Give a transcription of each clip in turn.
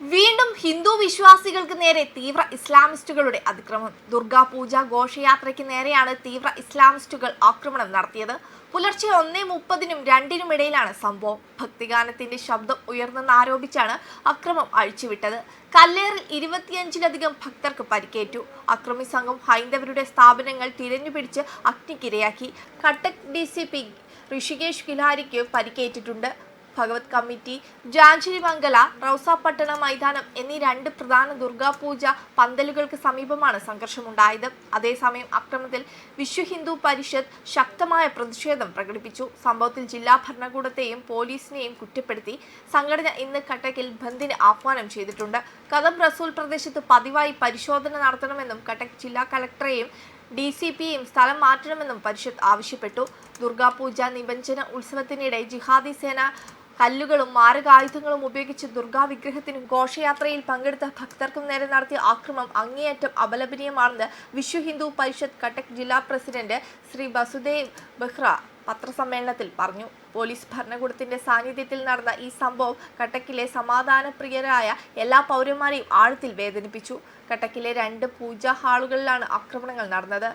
വീണ്ടും ഹിന്ദു വിശ്വാസികൾക്ക് നേരെ തീവ്ര ഇസ്ലാമിസ്റ്റുകളുടെ അതിക്രമം. ദുർഗാ പൂജ ഘോഷയാത്രയ്ക്ക് നേരെയാണ് തീവ്ര ഇസ്ലാമിസ്റ്റുകൾ ആക്രമണം നടത്തിയത്. പുലർച്ചെ ഒന്നേ മുപ്പതിനും രണ്ടിനും ഇടയിലാണ് സംഭവം. ഭക്തിഗാനത്തിന്റെ ശബ്ദം ഉയർന്നെന്നാരോപിച്ചാണ് അക്രമം അഴിച്ചുവിട്ടത്. കല്ലേറിൽ ഇരുപത്തിയഞ്ചിലധികം ഭക്തർക്ക് പരിക്കേറ്റു. അക്രമി സംഘം ഹൈന്ദവരുടെ സ്ഥാപനങ്ങൾ തിരഞ്ഞുപിടിച്ച് അഗ്നിക്കിരയാക്കി. Cuttack D C P Rishikesh കിലാരിക്ക് പരിക്കേറ്റിട്ടുണ്ട്. ഭഗവത് കമ്മിറ്റി ജാഞ്ചിരി മംഗല റൌസാപട്ടണ മൈതാനം എന്നീ രണ്ട് പ്രധാന ദുർഗാപൂജ പന്തലുകൾക്ക് സമീപമാണ് സംഘർഷമുണ്ടായത്. അതേസമയം അക്രമത്തിൽ വിശ്വ ഹിന്ദു പരിഷത്ത് ശക്തമായ പ്രതിഷേധം പ്രകടിപ്പിച്ചു. സംഭവത്തിൽ ജില്ലാ ഭരണകൂടത്തെയും പോലീസിനെയും കുറ്റപ്പെടുത്തി സംഘടന ഇന്ന് കട്ടക്കിൽ ബന്ദിന് ആഹ്വാനം ചെയ്തിട്ടുണ്ട്. കഥം റസൂൽ പ്രദേശത്ത് പതിവായി പരിശോധന നടത്തണമെന്നും കട്ടക് ജില്ലാ കലക്ടറെയും ഡി സി പിയും സ്ഥലം മാറ്റണമെന്നും പരിഷത്ത് ആവശ്യപ്പെട്ടു. ദുർഗാപൂജ നിബഞ്ജന ഉത്സവത്തിനിടെ ജിഹാദി സേന കല്ലുകളും മാരകായുധങ്ങളും ഉപയോഗിച്ച് ദുർഗാ വിഗ്രഹത്തിനും ഘോഷയാത്രയിൽ പങ്കെടുത്ത ഭക്തർക്കും നേരെ നടത്തിയ ആക്രമം അങ്ങേയറ്റം അപലപനീയമാണെന്ന് വിശ്വ ഹിന്ദു പരിഷത്ത് കട്ടക് ജില്ലാ പ്രസിഡന്റ് ശ്രീ ബസുദേവ് ബെഹ്റ പത്രസമ്മേളനത്തിൽ പറഞ്ഞു. പോലീസ് ഭരണകൂടത്തിന്റെ സാന്നിധ്യത്തിൽ നടന്ന ഈ സംഭവം കട്ടക്കിലെ സമാധാനപ്രിയരായ എല്ലാ പൗരന്മാരെയും ആഴത്തിൽ വേദനിപ്പിച്ചു. കട്ടക്കിലെ രണ്ട് പൂജാ ഹാളുകളിലാണ് ആക്രമണങ്ങൾ നടന്നത്.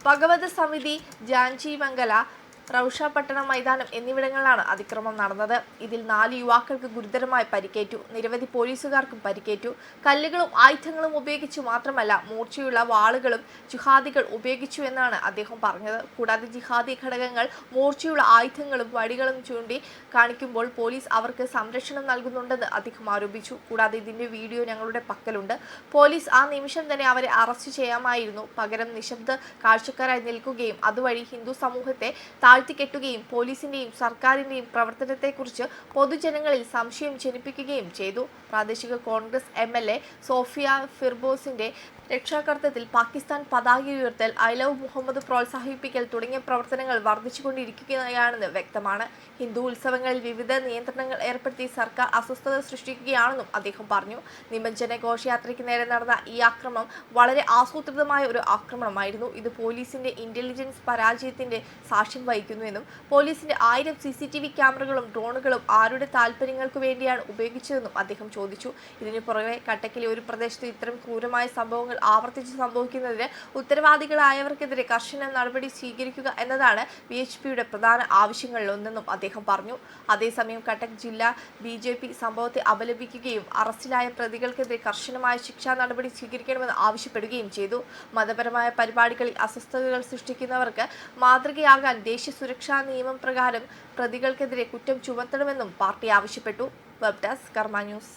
ഭഗവത് സമിതി ജാൻജി മംഗല റൌഷാപട്ടണം മൈതാനം എന്നിവിടങ്ങളിലാണ് അതിക്രമം നടന്നത്. ഇതിൽ നാല് യുവാക്കൾക്ക് ഗുരുതരമായി പരിക്കേറ്റു. നിരവധി പോലീസുകാർക്കും പരിക്കേറ്റു. കല്ലുകളും ആയുധങ്ങളും ഉപയോഗിച്ചു മാത്രമല്ല മൂർച്ചയുള്ള വാളുകളും ജിഹാദികൾ ഉപയോഗിച്ചു എന്നാണ് അദ്ദേഹം പറഞ്ഞത്. കൂടാതെ ജിഹാദി ഘടകങ്ങൾ മൂർച്ചയുള്ള ആയുധങ്ങളും വടികളും ചൂണ്ടി കാണിക്കുമ്പോൾ പോലീസ് അവർക്ക് സംരക്ഷണം നൽകുന്നുണ്ടെന്ന് അദ്ദേഹം ആരോപിച്ചു. കൂടാതെ ഇതിന്റെ വീഡിയോ ഞങ്ങളുടെ പക്കലുണ്ട്. പോലീസ് ആ നിമിഷം തന്നെ അവരെ അറസ്റ്റ് ചെയ്യാമായിരുന്നു. പകരം നിശബ്ദ കാഴ്ചക്കാരായി നിൽക്കുകയും അതുവഴി ഹിന്ദു സമൂഹത്തെ താഴ്ത്തിക്കെട്ടുകയും പോലീസിന്റെയും സർക്കാരിന്റെയും പ്രവർത്തനത്തെക്കുറിച്ച് പൊതുജനങ്ങളിൽ സംശയം ജനിപ്പിക്കുകയും ചെയ്തു. പ്രാദേശിക Congress M L A Sofia ഫിർബോസിന്റെ രക്ഷാകർത്തത്തിൽ പാകിസ്ഥാൻ പതാക ഉയർത്തൽ ഐ ലവ് മുഹമ്മദ് പ്രോത്സാഹിപ്പിക്കൽ തുടങ്ങിയ പ്രവർത്തനങ്ങൾ വർദ്ധിച്ചുകൊണ്ടിരിക്കുകയാണെന്ന് വ്യക്തമാണ്. ഹിന്ദു ഉത്സവങ്ങളിൽ വിവിധ നിയന്ത്രണങ്ങൾ ഏർപ്പെടുത്തി സർക്കാർ അസ്വസ്ഥത സൃഷ്ടിക്കുകയാണെന്നും അദ്ദേഹം പറഞ്ഞു. നിമജ്ജന ഘോഷയാത്രയ്ക്ക് നേരെ നടന്ന ഈ ആക്രമണം വളരെ ആസൂത്രിതമായ ഒരു ആക്രമണമായിരുന്നു. ഇത് പോലീസിന്റെ ഇന്റലിജൻസ് പരാജയത്തിന്റെ സാക്ഷ്യം വഹിക്കുന്നുവെന്നും പോലീസിന്റെ ആയിരം സി സി ടി വി ക്യാമറകളും ഡ്രോണുകളും ആരുടെ താല്പര്യങ്ങൾക്ക് വേണ്ടിയാണ് ഉപയോഗിച്ചതെന്നും അദ്ദേഹം ചോദിച്ചു. ഇതിനു പുറമെ കട്ടക്കിലെ ഒരു പ്രദേശത്ത് ഇത്തരം ക്രൂരമായ സംഭവങ്ങൾ ആവർത്തിച്ച് സംഭവിക്കുന്നതിന് ഉത്തരവാദികളായവർക്കെതിരെ കർശന നടപടി സ്വീകരിക്കുക എന്നതാണ് വി എച്ച് പിയുടെ പ്രധാന ആവശ്യങ്ങളിലൊന്നെന്നും അദ്ദേഹം പറഞ്ഞു. അതേസമയം കട്ടക് ജില്ലാ ബി ജെ പി സംഭവത്തെ അപലപിക്കുകയും അറസ്റ്റിലായ പ്രതികൾക്കെതിരെ കർശനമായ ശിക്ഷാ നടപടി സ്വീകരിക്കണമെന്ന് ആവശ്യപ്പെടുകയും ചെയ്തു. മതപരമായ പരിപാടികളിൽ അസ്വസ്ഥതകൾ സൃഷ്ടിക്കുന്നവർക്ക് മാതൃകയാകാൻ ദേശീയ സുരക്ഷാ നിയമം പ്രകാരം പ്രതികൾക്കെതിരെ കുറ്റം ചുമത്തണമെന്നും പാർട്ടി ആവശ്യപ്പെട്ടു. Web desk Karma news